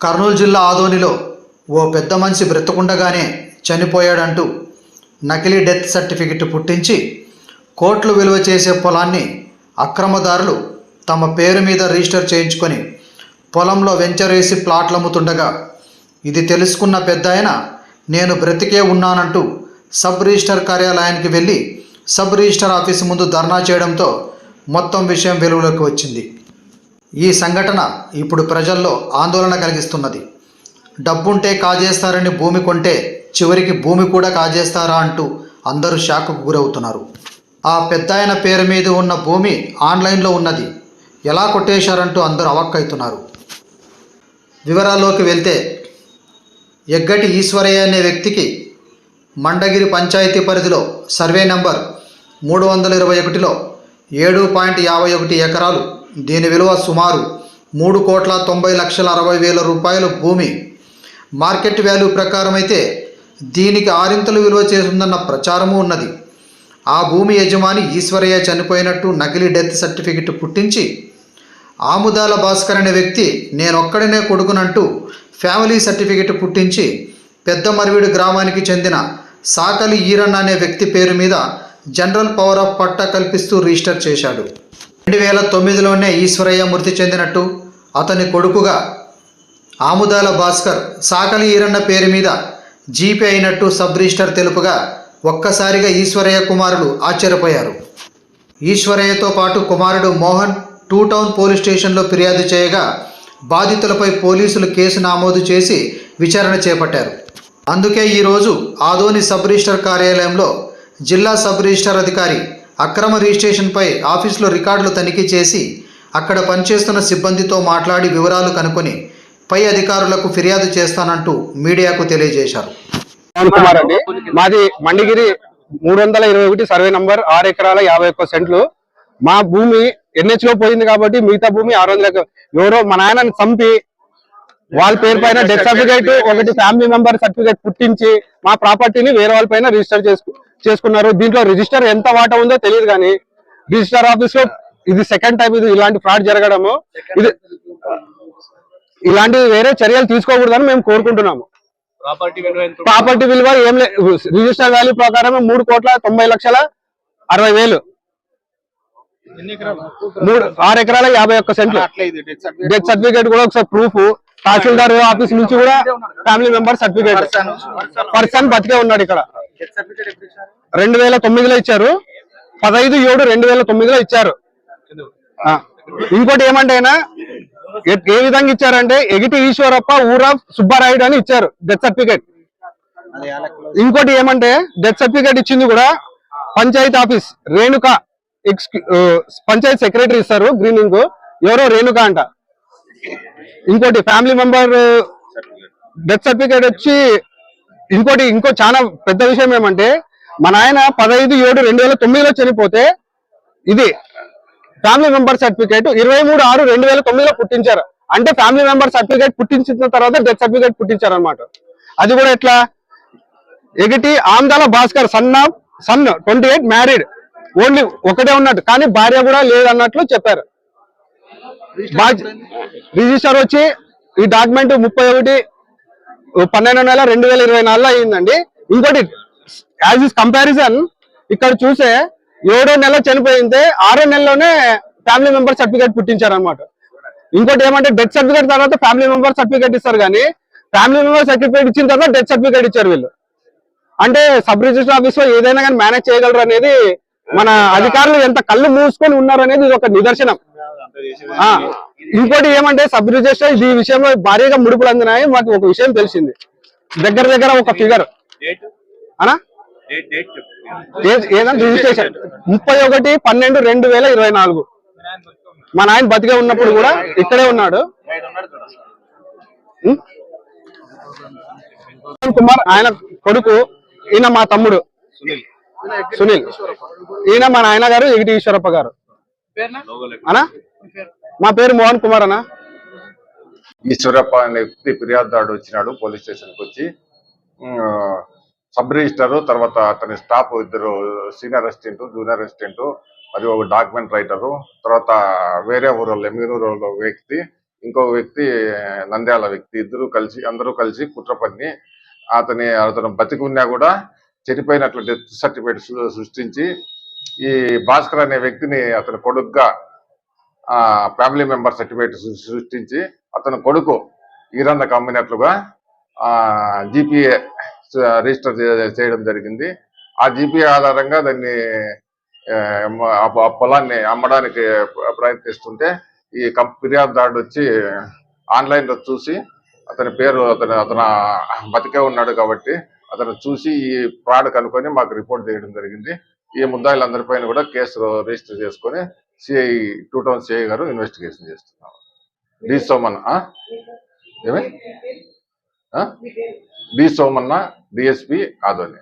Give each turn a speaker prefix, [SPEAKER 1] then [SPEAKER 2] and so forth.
[SPEAKER 1] కర్నూలు జిల్లా ఆదోనిలో ఓ పెద్ద మనిషి బ్రతకుండగానే చనిపోయాడంటూ నకిలీ డెత్ సర్టిఫికెట్ పుట్టించి కోట్లు విలువ చేసే పొలాన్ని అక్రమదారులు తమ పేరు మీద రిజిస్టర్ చేయించుకొని పొలంలో వెంచర్ వేసి ప్లాట్లు అమ్ముతుండగా ఇది తెలుసుకున్న పెద్ద ఆయన నేను బ్రతికే ఉన్నానంటూ సబ్ రిజిస్టర్ కార్యాలయానికి వెళ్ళి సబ్ రిజిస్టర్ ఆఫీసు ముందు ధర్నా చేయడంతో మొత్తం విషయం వెలుగులోకి వచ్చింది. ఈ సంఘటన ఇప్పుడు ప్రజల్లో ఆందోళన కలిగిస్తున్నది. డబ్బుంటే కాజేస్తారని భూమి కొంటే చివరికి భూమి కూడా కాజేస్తారా అంటూ అందరూ షాక్కు గురవుతున్నారు. ఆ పెద్దాయన పేరు మీద ఉన్న భూమి ఆన్లైన్లో ఉన్నది. ఎలా కొట్టేశారంటూ అందరూ అవక్కవుతున్నారు వివరాల్లోకి వెళ్తే ఎగ్గటి ఈశ్వరయ్య అనే వ్యక్తికి మండగిరి పంచాయతీ పరిధిలో సర్వే నంబర్ మూడు వందల ఇరవై ఒకటిలో ఏడు పాయింట్ యాభై ఒకటి ఎకరాలు దీని విలువ సుమారు మూడు కోట్ల తొంభై లక్షల అరవై వేల రూపాయల భూమి. మార్కెట్ వాల్యూ ప్రకారం అయితే దీనికి ఆరింతలు విలువ చేస్తుందన్న ప్రచారము ఉన్నది. ఆ భూమి యజమాని ఈశ్వరయ్య చనిపోయినట్టు నకిలీ డెత్ సర్టిఫికెట్ పుట్టించి ఆముదాల భాస్కర్ అనే వ్యక్తి నేనొక్కడనే కొడుకునంటూ ఫ్యామిలీ సర్టిఫికెట్ పుట్టించి పెద్ద మరివిడు గ్రామానికి చెందిన సాకలి ఈరన్ అనే వ్యక్తి పేరు మీద జనరల్ పవర్ ఆఫ్ పట్టా కల్పిస్తూ రిజిస్టర్ చేశాడు. రెండు వేల తొమ్మిదిలోనే ఈశ్వరయ్య మృతి చెందినట్టు అతని కొడుకుగా ఆముదాల భాస్కర్ సాకలి ఈరన్న పేరు మీద జీపే అయినట్టు సబ్ రిజిస్టర్ తెలుపుగా ఒక్కసారిగా ఈశ్వరయ్య కుమారుడు ఆశ్చర్యపోయారు. ఈశ్వరయ్యతో పాటు కుమారుడు మోహన్ టూ టౌన్ పోలీస్ స్టేషన్లో ఫిర్యాదు చేయగా బాధితులపై పోలీసులు కేసు నమోదు చేసి విచారణ చేపట్టారు. అందుకే ఈరోజు ఆదోని సబ్ రిజిస్టర్ కార్యాలయంలో జిల్లా సబ్ రిజిస్టర్ అధికారి అక్రమ రిజిస్ట్రేషన్పై ఆఫీసులో రికార్డులు తనిఖీ చేసి అక్కడ పనిచేస్తున్న సిబ్బందితో మాట్లాడి వివరాలు కనుకొని పై అధికారులకు ఫిర్యాదు చేస్తానంటూ మీడియాకు తెలియజేశారు.
[SPEAKER 2] కుమార్ అండి. మాది మండిగిరి మూడు వందల ఇరవై ఒకటి సర్వే నంబర్ ఆరు ఎకరాల యాభై ఒక్క సెంట్లు. మా భూమి ఎన్హెచ్లో పోయింది కాబట్టి మిగతా భూమి ఆరు వందల ఎవరో మా నాయనని చంపి వాళ్ళ పేరు పైన డెత్ సర్టిఫికేట్ ఒకటి ఫ్యామిలీ మెంబర్ సర్టిఫికేట్ పుట్టించి మా ప్రాపర్టీని వేరే వాళ్ళ పైన రిజిస్టర్ చేసుకు చేసుకున్నారు. దీంట్లో రిజిస్టర్ ఎంత వాటా ఉందో తెలియదు కానీ రిజిస్టర్ ఆఫీస్లో ఇది సెకండ్ టైం ఇది ఇలాంటి ఫ్రాడ్ జరగడము. ఇది ఇలాంటి వేరే చర్యలు తీసుకోకూడదని మేము కోరుకుంటున్నాము.
[SPEAKER 3] ప్రాపర్టీ విలువ
[SPEAKER 2] ఏం లేదు రిజిస్టర్ వాల్యూ ప్రకారం మూడు కోట్ల తొంభై లక్షల అరవై వేలు. మూడు ఆరు ఎకరాల యాభై ఒక్క సెంట్లు.
[SPEAKER 3] డెత్ సర్టిఫికేట్
[SPEAKER 2] కూడా ఒకసారి ప్రూఫ్ తహసీల్దార్ ఆఫీస్ నుంచి కూడా ఫ్యామిలీ మెంబర్ సర్టిఫికేట్ పర్సన్ బతికే ఉన్నాడు ఇక్కడ. రెండు వేల తొమ్మిదిలో ఇచ్చారు. పదహైదు ఏడు రెండు వేల తొమ్మిదిలో ఇచ్చారు. ఇంకోటి ఏమంటే అయినా ఏ- విధంగా ఇచ్చారంటే ఎగిటి ఈశ్వరప్ప ఊరా సుబ్బారాయుడు అని ఇచ్చారు డెత్ సర్టిఫికేట్ ఇంకోటి ఏమంటే డెత్ సర్టిఫికేట్ ఇచ్చింది కూడా పంచాయత్ ఆఫీస్ రేణుక పంచాయత్ సెక్రటరీ ఇస్తారు గ్రీనింగ్. ఎవరో రేణుక అంట. ఇంకోటి ఫ్యామిలీ మెంబర్ డెత్ సర్టిఫికేట్ వచ్చి ఇంకోటి ఇంకో చాలా పెద్ద విషయం ఏమంటే మా నాయన పదహైదు ఏడు రెండు వేల తొమ్మిదిలో చనిపోతే ఇది ఫ్యామిలీ మెంబర్ సర్టిఫికేట్ ఇరవై మూడు ఆరు రెండు వేల తొమ్మిదిలో పుట్టించారు. అంటే ఫ్యామిలీ మెంబర్ సర్టిఫికేట్ పుట్టించిన తర్వాత డెత్ సర్టిఫికేట్ పుట్టించారు అనమాట అది కూడా ఎట్లా? ఎగిటి Andala Bhaskar son son twenty eight married. Only ఒకటే ఉన్నట్టు కానీ భార్య కూడా లేదన్నట్లు చెప్పారు. రిజిస్టర్ వచ్చి ఈ డాక్యుమెంట్ ముప్పై ఒకటి పన్నెండు నెల రెండు వేల ఇరవై నాలుగులో అయిందండి. ఇంకోటి యాజ్ ఇస్ కంపారిజన్ ఇక్కడ చూసే ఏడో నెల చనిపోయింటే ఆరో నెలలోనే ఫ్యామిలీ మెంబర్ సర్టిఫికేట్ పుట్టించారు అనమాట ఇంకోటి ఏమంటే డెత్ సర్టిఫికేట్ తర్వాత ఫ్యామిలీ మెంబర్ సర్టిఫికేట్ ఇస్తారు కానీ ఫ్యామిలీ మెంబర్ సర్టిఫికేట్ ఇచ్చిన తర్వాత డెత్ సర్టిఫికేట్ ఇచ్చారు వీళ్ళు. అంటే సబ్ రిజిస్టర్ ఆఫీస్లో ఏదైనా కానీ మేనేజ్ చేయగలరు అనేది మన అధికారులు ఎంత కళ్ళు మూసుకొని ఉన్నారు అనేది ఇది ఒక నిదర్శనం. ఇంకోటి ఏమంటే సబ్ రిజిస్టర్ ఈ విషయంలో భారీగా ముడుపులు అందినాయి. మాకు ఒక విషయం తెలిసింది. దగ్గర దగ్గర ఒక ఫిగర్
[SPEAKER 3] డేట్
[SPEAKER 2] అనా? ఏదంటే రిజిస్ట్రేషన్ ముప్పై ఒకటి పన్నెండు రెండు వేల ఇరవై నాలుగు. మా నాయన బతికే ఉన్నప్పుడు కూడా ఇక్కడే ఉన్నాడు? కుమార్ ఆయన కొడుకు ఈయన మా తమ్ముడు.
[SPEAKER 3] సునీల్.
[SPEAKER 2] సునీల్. ఈయన మా నాయన గారు. ఎగిటి ఈశ్వరప్ప గారు అనా? మా పేరు మోహన్ కుమార్ అన్న.
[SPEAKER 4] ఈశ్వరప్ప అనే వ్యక్తి ఫిర్యాదుదారుడు వచ్చినాడు పోలీస్ స్టేషన్కి వచ్చి. సబ్ రిజిస్టర్ తర్వాత అతని స్టాఫ్ ఇద్దరు సీనియర్ అసిస్టెంట్ జూనియర్ అసిస్టెంట్ మరియు ఒక డాక్యుమెంట్ రైటరు తర్వాత వేరే ఊరు ఎమ్మిగనూరు వ్యక్తి ఇంకొక వ్యక్తి నంద్యాల వ్యక్తి ఇద్దరు కలిసి అందరూ కలిసి కుట్ర పన్ని అతని అతను బతికి ఉన్నా కూడా చనిపోయినట్లు డెత్ సర్టిఫికేట్ సృష్టించి ఈ భాస్కర్ అనే వ్యక్తిని అతని కొడుగ్గా ఫ్యామిలీ మెంబర్ సర్టిఫికేట్ సృష్టించి అతని కొడుకు ఈరంద కమ్మినట్లుగా ఆ జీపీఏ రిజిస్టర్ చేయడం జరిగింది. ఆ జీపీఏ ఆధారంగా దాన్ని ఆ, పొలాన్ని అమ్మడానికి ప్రయత్నిస్తుంటే ఈ కం ఫిర్యాదుదారుడు వచ్చి ఆన్లైన్లో చూసి అతని పేరు అతను అతను బతికే ఉన్నాడు కాబట్టి అతను చూసి ఈ ఫ్రాడ్ కనుక్కొని మాకు రిపోర్ట్ చేయడం జరిగింది. ఈ ముద్దాయిలందరిపైన కూడా కేసు రిజిస్టర్ చేసుకొని సిఐ టూ టౌన్ సిఐ గారు ఇన్వెస్టిగేషన్ చేస్తున్నారు. డి సోమన్న ఏమి? D Somanna DSP Adoni.